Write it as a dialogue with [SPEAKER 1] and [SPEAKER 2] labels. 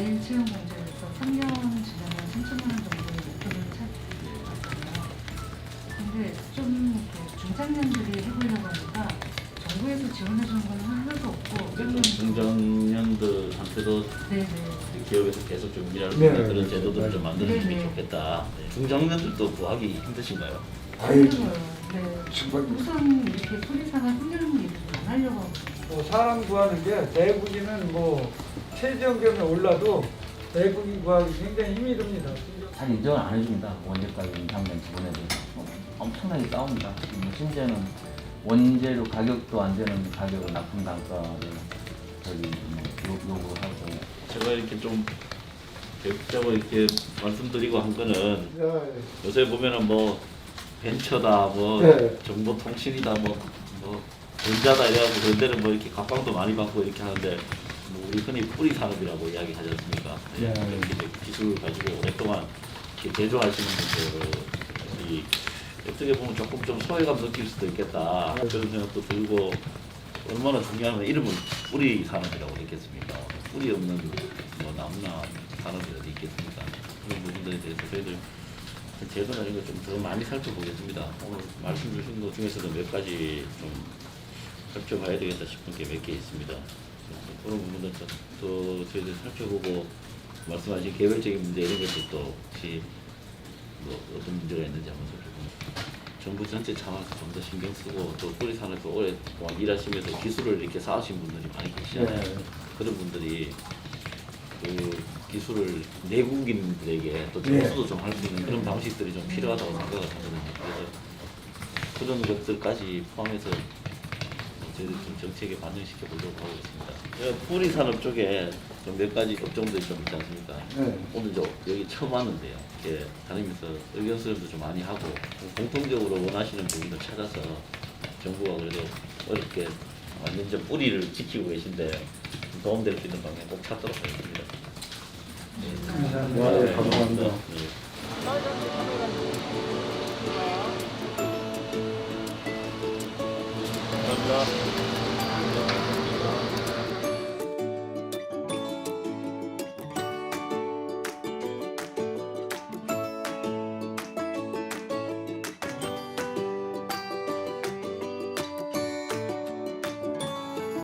[SPEAKER 1] 매일 채용 공제에서 3년 지나면 3천만 원 정도의 목표를 찾았어요. 근데 좀 이렇게 중장년들이 해보려고 하니까 정부에서 지원해 주는 건 하나도 없고
[SPEAKER 2] 그래도 중장년들한테도
[SPEAKER 1] 네네.
[SPEAKER 2] 기업에서 계속 좀 일할 수
[SPEAKER 3] 네.
[SPEAKER 2] 있는 그런 제도들을 좀 만들어주면
[SPEAKER 1] 네, 네.
[SPEAKER 2] 좋겠다. 네. 중장년들도 구하기 힘드신가요?
[SPEAKER 3] 아유,
[SPEAKER 1] 힘들어요. 네.
[SPEAKER 3] 정말
[SPEAKER 1] 우선 이렇게 소리사가 힘든 일을 안 하려고 하고
[SPEAKER 3] 뭐 사람 구하는 게 내국인은 뭐 최저임금이 올라도 내국인 구하기 굉장히 힘이 듭니다.
[SPEAKER 4] 잘 인정을 안 해줍니다. 원재가격 인상된 부분에도 엄청나게 싸웁니다. 뭐 심지어는 원재료 가격도 안 되는 가격을 납품 단가를 저기 뭐 요- 요구하고
[SPEAKER 2] 제가 이렇게 좀 계획적으로 이렇게 말씀드리고 한 거는
[SPEAKER 3] 네.
[SPEAKER 2] 요새 보면은 뭐 벤처다 뭐
[SPEAKER 3] 네.
[SPEAKER 2] 정보통신이다 뭐, 뭐 전자다 이래가지고 그런 데는 뭐 이렇게 각광도 많이 받고 이렇게 하는데 뭐 우리 흔히 뿌리 산업이라고 이야기하지 않습니까? 예,
[SPEAKER 3] 네.
[SPEAKER 2] 이렇게 이제 기술을 가지고 오랫동안 이렇게 제조하시는 분들이 어떻게 보면 조금 좀 소외감 느낄 수도 있겠다
[SPEAKER 3] 네.
[SPEAKER 2] 그런 생각도 들고 얼마나 중요한 건 이름은 뿌리 산업이라고 했겠습니까? 뿌리 없는 뭐 나무나 산업이 어디 있겠습니까? 그런 부분들에 대해서 저희들 제도나 이런 거좀더 많이 살펴보겠습니다. 오늘 말씀 주신 것 중에서도 몇 가지 좀 살펴봐야 되겠다 싶은 게 몇 개 있습니다. 그런 부분들 좀더 저희들 살펴보고 말씀하신 개별적인 문제 이런 것도 또 혹시 뭐 어떤 문제가 있는지 한번 살펴보고 정부 전체 차원에서 좀 더 신경 쓰고 또 뿌리 산업에서 오랫동안 일하시면서 기술을 이렇게 쌓으신 분들이 많이 계시잖아요.
[SPEAKER 3] 네.
[SPEAKER 2] 그런 분들이 그 기술을 내국인들에게 또
[SPEAKER 3] 네.
[SPEAKER 2] 전수도 좀 할 수 있는 그런 방식들이 좀 필요하다고 생각을 하거든요. 그래서 그런 것들까지 포함해서 저희들 좀 정책에 반영시켜 보려고 하고 있습니다. 제가 뿌리 산업 쪽에 좀 몇 가지 업종들이 좀 있지 않습니까?
[SPEAKER 3] 네.
[SPEAKER 2] 오늘 저 여기 처음 왔는데요. 이렇게 다니면서 의견 수렴도 좀 많이 하고 공통적으로 원하시는 부분을 찾아서 정부가 그래도 어렵게 완전 좀 뿌리를 지키고 계신데 좀 도움될 수 있는 방향 꼭 찾도록 하겠습니다.
[SPEAKER 3] 감사합니다. 네, 감사합니다.
[SPEAKER 2] 네.
[SPEAKER 5] 감사합니다.